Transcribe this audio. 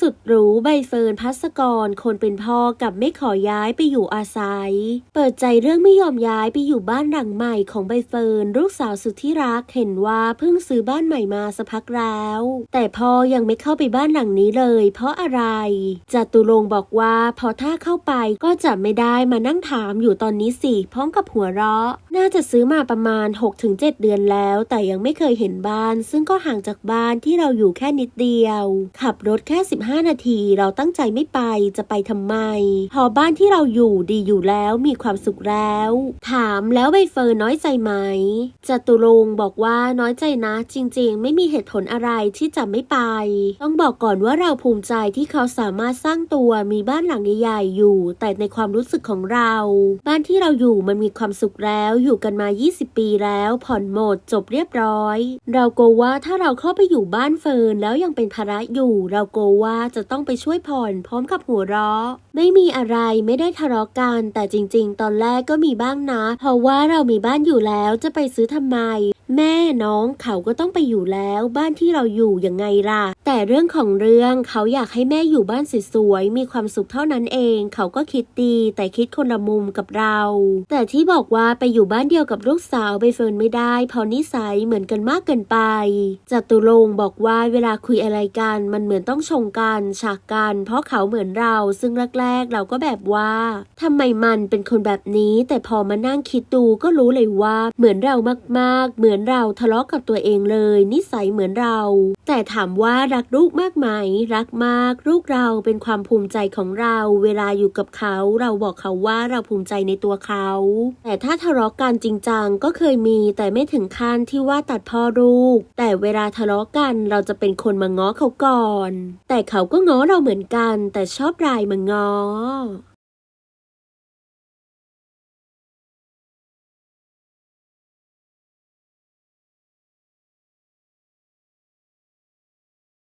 สุดหรูใบเฟิร์นพัสกร คนเป็นพ่อกับไม่ขอย้ายไปอยู่อาศัย เปิดใจเรื่องไม่ยอมย้ายไปอยู่บ้านหลังใหม่ของใบเฟิร์นลูกสาวสุดที่รักเห็นว่าเพิ่งซื้อบ้านใหม่มาสักพักแล้ว แต่พ่อยังไม่เข้าไปบ้านหลังนี้เลย เพราะอะไรจตุรงบอกว่าพอถ้าเข้าไปก็จะไม่ได้มานั่งถามอยู่ตอนนี้สิพร้อมกับหัวเราะ น่าจะซื้อมาประมาณ 6-7 เดือนแล้ว แต่ยังไม่เคยเห็นบ้าน ซึ่งก็ห่างจากบ้านที่เราอยู่แค่นิดเดียว ขับรถแค่ 15นาทีเราตั้งใจไม่ไปจะไปทำไมพอบ้านที่เราอยู่ดีอยู่แล้วมีความสุขแล้ว ถามแล้วใบเฟิร์นน้อยใจไหมจตุรงบอกว่าน้อยใจนะ จริง ๆ ไม่มีเหตุผลอะไรที่จะไม่ไป ต้องบอกก่อนว่าเราภูมิใจที่เขาสามารถสร้างตัวมีบ้านหลังใหญ่ๆอยู่ แต่ในความรู้สึกของเรา บ้านที่เราอยู่มันมีความสุขแล้วอยู่กันมา 20 ปีแล้ว ผ่อนหมดจบเรียบร้อย เรากลัวว่าถ้าเราเข้าไปอยู่บ้านเฟิร์นแล้วยังเป็นภาระอยู่ เรากลัวว่าจะต้องไปช่วยผ่อนพร้อมกับหัวเราะ ไม่มีอะไรไม่ได้ทะเลาะกันแต่จริง ๆ ตอนแรกก็มีบ้างนะ เพราะว่าเรามีบ้านอยู่แล้วจะไปซื้อทำไม แม่น้องเขาก็ต้องไปอยู่แล้วบ้านที่เราอยู่ยังไงล่ะ แต่เรื่องของเรื่องเขาอยากให้แม่อยู่บ้านสวยๆมีความสุขเท่านั้นเอง เขาก็คิดดีแต่คิดคนละมุมกับเรา แต่ที่บอกว่าไปอยู่บ้านเดียวกับลูกสาวใบเฟิร์นไม่ได้เพราะนิสัยเหมือนกันมากเกินไปจตุรงบอกว่าเวลาคุยอะไรกันมันเหมือนต้องชงกันฉากกันเพราะเขาเหมือนเรา ซึ่งแรกๆ เราก็แบบว่าทำไมมันเป็นคนแบบนี้ แต่พอมานั่งคิดดูก็รู้เลยว่าเหมือนเรามากๆ เหมือนอนเราทะเลาะกับตัวเองเลย นิสัยเหมือนเรา แต่ถามว่ารักลูกมากไหมรักมากลูกเราเป็นความภูมิใจของเรา เวลาอยู่กับเขา เราบอกเขาว่าเราภูมิใจในตัวเขา แต่ถ้าทะเลาะกันจริงจังก็เคยมี แต่ไม่ถึงขั้นที่ว่าตัดพ่อลูก แต่เวลาทะเลาะกันเราจะเป็นคนมาง้อเขาก่อน แต่เขาก็ง้อเราเหมือนกัน แต่ชอบรายมาง้อ